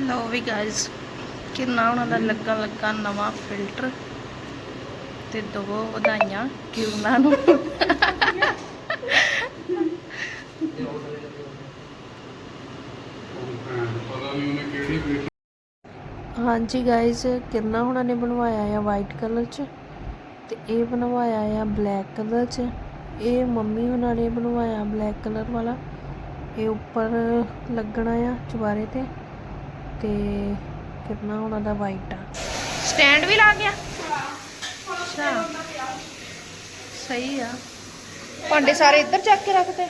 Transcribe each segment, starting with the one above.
ਲਓ ਵੀ ਗਾਇਸ ਕਿੰਨਾ ਉਹਨਾਂ ਦਾ ਲੱਗਾ ਲੱਗਾ ਨਵਾਂ ਫਿਲਟਰ ਤੇ ਦੋ ਵਧਾਈਆਂ ਕਿਰਨਾਂ ਨੂੰ। ਹਾਂਜੀ ਗਾਇਸ ਕਿਰਨਾ ਉਹਨਾਂ ਨੇ ਬਣਵਾਇਆ ਆ ਵਾਈਟ ਕਲਰ ਚ ਤੇ ਇਹ ਬਣਵਾਇਆ ਆ ਬਲੈਕ ਕਲਰ ਚ। ਇਹ ਮੰਮੀ ਉਹਨਾਂ ਨੇ ਬਣਵਾਇਆ ਬਲੈਕ ਕਲਰ ਵਾਲਾ। ਇਹ ਉੱਪਰ ਲੱਗਣਾ ਆ ਚੁਬਾਰੇ ਤੇ। ਤੇ ਕਿਰਨਾ ਹੁਣਾਂ ਦਾ ਵਾਈਟ ਆ। ਸਟੈਂਡ ਵੀ ਲਾ ਗਿਆ? ਅੱਛਾ। ਸਹੀ ਆ। ਭਾਂਡੇ ਸਾਰੇ ਇੱਧਰ ਚੱਕ ਕੇ ਰੱਖਤੇ?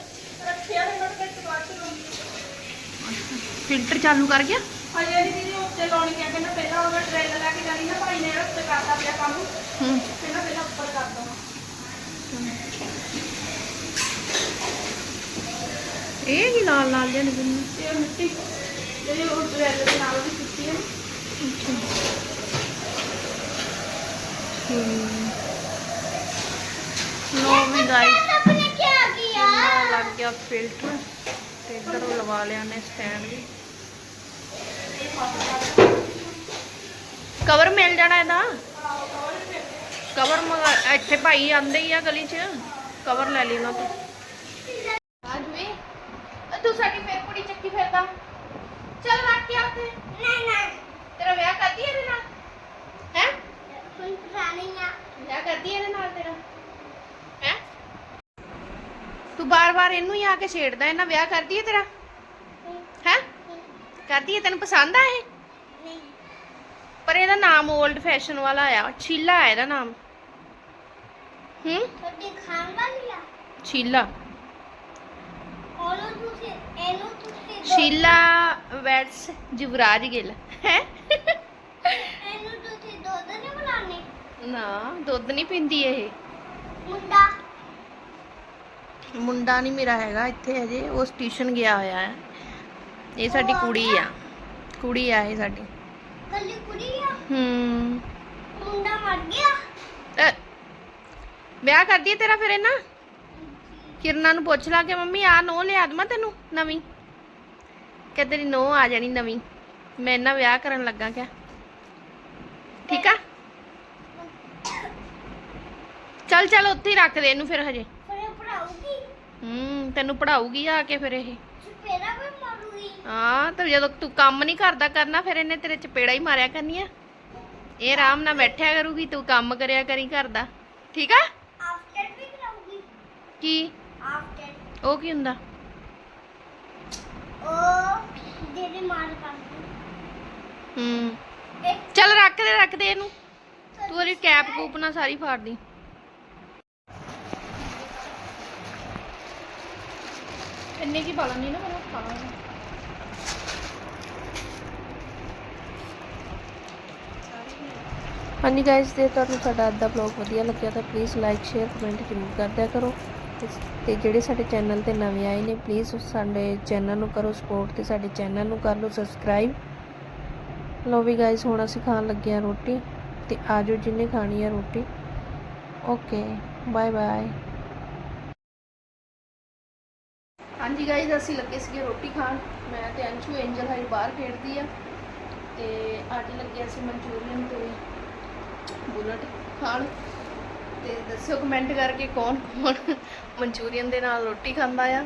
ਫਿਲਟਰ ਚਾਲੂ ਕਰ ਗਿਆ? ਹਜੇ ਨਹੀਂ ਦੀਦੀ ਉੱਤੇ ਲਾਉਣੀ ਆ ਕਹਿੰਦਾ ਪਹਿਲਾਂ ਉਹਦਾ ਟ੍ਰੇਲ ਲੈ ਕੇ ਜਾਣੀ ਨਾ ਭਾਈ ਨੇ ਉੱਤੇ ਕਰਦਾ ਪਿਆ ਕੰਮ। ਹੂੰ। ਕਹਿੰਦਾ ਪਹਿਲਾਂ ਉੱਪਰ ਕਰ ਦਵਾਂ ਇਹ ਕੀ ਲਾਲ ਲਾਲ ਜਿਹੇ ਨਿਕਲਣੇ ਇਹ ਮਿੱਟੀ। ਜਿਹੜੀ ਉਹ ਟ੍ਰੇਲ ਦੇ ਨਾਲ ਉਹਦੀ ਕੀਤੀ ਹੈ। ਨਾ ਲੋ ਵੀ ਗਾਇਸ ਆਪਨੇ ਕੀ ਕਿੰਨਾ ਲੱਗ ਗਿਆ ਫਿਲਟਰ ਤੇ ਇੱਧਰ ਉਹ ਲਵਾ ਲਿਆ ਨੇ ਸਟੈਂਡ ਵੀ। ਕਵਰ ਮਿਲ ਜਾਣਾ ਇਹਦਾ? ਕਵਰ ਮੰਗਾ ਇੱਥੇ ਭਾਈ ਆਂਦੇ ਹੀ ਆ ਗਲੀ 'ਚ। ਕਵਰ ਲੈ ਲਈ ਉਹਨਾਂ ਤੋਂ। ਅੱਜ ਵੀ ਤੂੰ ਸਾਡੀ ਫੇਰ ਕੁੜੀ ਚੱਕੀ ਫਿਰਦਾ। ਚੱਲ ਰੱਖ ਕੇ ਆਤੇ ਨਹੀਂ ਨਹੀਂ ਤੇਰਾ ਵਿਆਹ ਕਰਦੀ ਇਹਦੇ ਨਾਲ? ਹੈ? ਕੋਈ ਪੁਰਾਣੀ ਆ ਵਿਆਹ ਕਰਦੀ ਇਹਦੇ ਨਾਲ ਤੇਰਾ? ਹੈ? ਤੂੰ ਬਾਰ-ਬਾਰ ਇਹਨੂੰ ਹੀ ਆ ਕੇ ਛੇੜਦਾ ਇਹਨਾਂ ਵਿਆਹ ਕਰਦੀ ਹੈ ਤੇਰਾ? ਹੈ? ਕਰਦੀ ਹੈ ਤੈਨੂੰ ਪਸੰਦ ਆ ਇਹ? ਨਹੀਂ। ਪਰ ਇਹਦਾ ਨਾਮ 올ਡ ਫੈਸ਼ਨ ਵਾਲਾ ਆ ਛੀਲਾ ਹੈ ਇਹਦਾ ਨਾਮ। ਹੂੰ? ਤੁਹਾਡੀ ਖਾਣ ਵਾਲੀ ਆ? ਛੀਲਾ। ਉਹਨੂੰ ਤੁਸੀਂ ਇਹਨੂੰ ਤੁਸੀਂ ਸ਼ੀਲਾ ਵੈਟਸ ਜੁਵਰਾਜ ਗਿੱਲ ਹੈ ਇਹਨੂੰ ਤੁਸੀਂ ਦੁੱਧ ਨਹੀਂ ਬਣਾਉਣੇ ਨਾ ਦੁੱਧ ਨਹੀਂ ਪੀਂਦੀ ਇਹ ਮੁੰਡਾ ਮੁੰਡਾ ਨਹੀਂ ਮੇਰਾ ਹੈਗਾ ਇੱਥੇ ਹਜੇ ਉਹ ਟਿਊਸ਼ਨ ਗਿਆ ਹੋਇਆ ਹੈ ਇਹ ਸਾਡੀ ਕੁੜੀ ਆ ਕੁੜੀ ਆ ਇਹ ਸਾਡੀ ਕੱਲੀ ਕੁੜੀ ਆ ਹੂੰ ਮੁੰਡਾ ਮਰ ਗਿਆ ਅ, ਵਿਆਹ ਕਰਦੀ ਹੈ ਤੇਰਾ ਫਿਰ ਇਹ ਨਾ ਕਿਰਨਾਂ ਨੂੰ ਪੁੱਛ ਲਾ ਕਿ ਮੰਮੀ ਆ ਨੋ ਲਿਆ ਦਵਾਂ ਤੈਨੂੰ ਨਵੀਂ? ਕਿ ਤੇਰੀ ਨੋ ਆ ਜਾਣੀ ਨਵੀਂ। ਮੈਂ ਇਹਨਾਂ ਵਿਆਹ ਕਰਨ ਲੱਗਾ ਕਿਆ? ਠੀਕ ਆ? ਚੱਲ ਚੱਲ ਉੱਥੇ ਹੀ ਰੱਖ ਦੇ ਇਹਨੂੰ ਫਿਰ ਹਜੇ। ਪੜਾਉਗੀ ਹੂੰ ਤੈਨੂੰ ਪੜਾਊਗੀ ਆ ਕੇ ਫਿਰ ਇਹ। ਚਪੇੜਾ ਵੀ ਮਾਰੂਗੀ? ਹਾਂ ਤੇ ਜਦੋਂ ਤੂੰ ਕੰਮ ਨਹੀਂ ਕਰਦਾ ਕਰਨਾ ਫਿਰ ਇਹਨੇ ਤੇਰੇ ਚਪੇੜਾ ਹੀ ਮਾਰਿਆ ਕਰਨੀਆਂ ਇਹ ਆਰਾਮ ਨਾਲ ਬੈਠਿਆ ਕਰੂਗੀ ਤੂੰ ਕੰਮ ਕਰਿਆ ਕਰੀ ਘਰ ਦਾ ਠੀਕ ਆ? ਆਫਟਰ ਵੀ ਕਰਾਉਗੀ ਕੀ? ਆਫਟਰ ਉਹ ਕੀ ਹੁੰਦਾ? ਉਹ ਜਿਹੜੇ ਮਾਰ ਕਰਦੇ ਹੂੰ। ਇੱਕ ਚੱਲ ਰੱਖ ਦੇ ਰੱਖ ਦੇ ਇਹਨੂੰ। ਤੂੰ ਉਹਦੀ ਕੈਪ ਕੂਪ ਨਾ ਸਾਰੀ ਫਾੜ ਦੀ। ਇੰਨੇ ਕੀ ਪਾਲਾਂ ਨਹੀਂ ਨਾ ਮੈਨੂੰ ਖਾਣਾ ਹਾਂਜੀ ਗਾਇਸ ਜੇ ਤੁਹਾਨੂੰ ਸਾਡਾ ਅੱਜ ਦਾ ਵਲੌਗ ਵਧੀਆ ਲੱਗਿਆ ਤਾਂ ਪਲੀਜ਼ ਲਾਈਕ ਸ਼ੇਅਰ ਕਮੈਂਟ ਜ਼ਰੂਰ ਕਰ ਦਿਆ ਕਰੋ। ਤੇ- ਜਿਹੜੇ ਸਾਡੇ ਚੈਨਲ ਤੇ ਨਵੇਂ ਆਏ ਨੇ ਪਲੀਜ਼ ਸਾਡੇ ਚੈਨਲ ਨੂੰ ਕਰੋ ਸਪੋਰਟ ਤੇ ਸਾਡੇ ਚੈਨਲ ਨੂੰ ਕਰ ਲਓ ਸਬਸਕ੍ਰਾਈਬ ਲੋ ਵੀ ਗਾਇਸ ਹੁਣ ਅਸੀਂ ਖਾਣ ਲੱਗੇ ਆ ਰੋਟੀ ਤੇ ਆਜੋ ਜਿੰਨੇ ਖਾਣੀ ਆ ਰੋਟੀ। ਓਕੇ ਬਾਏ ਬਾਏ ਹਾਂਜੀ ਗਾਇਸ ਅਸੀਂ ਲੱਗੇ ਸੀਗੇ ਰੋਟੀ ਖਾਣ। ਮੈਂ ਤੇ ਅੰਸ਼ੂ ਐਂਜਲ ਹਾਈ ਬਾਹਰ ਖੇਡਦੀ ਆ। ਤੇ ਅੱਜ ਲੱਗੇ ਅਸੀਂ ਮਨਚੂਰੀਅਨ ਤੇ ਬੁਲਟ ਖਾਣ। ਤੇ ਦੱਸਿਓ ਕਮੈਂਟ ਕਰਕੇ ਕੌਣ ਕੌਣ ਮਨਚੂਰੀਅਨ ਦੇ ਨਾਲ ਰੋਟੀ ਖਾਂਦਾ ਆ।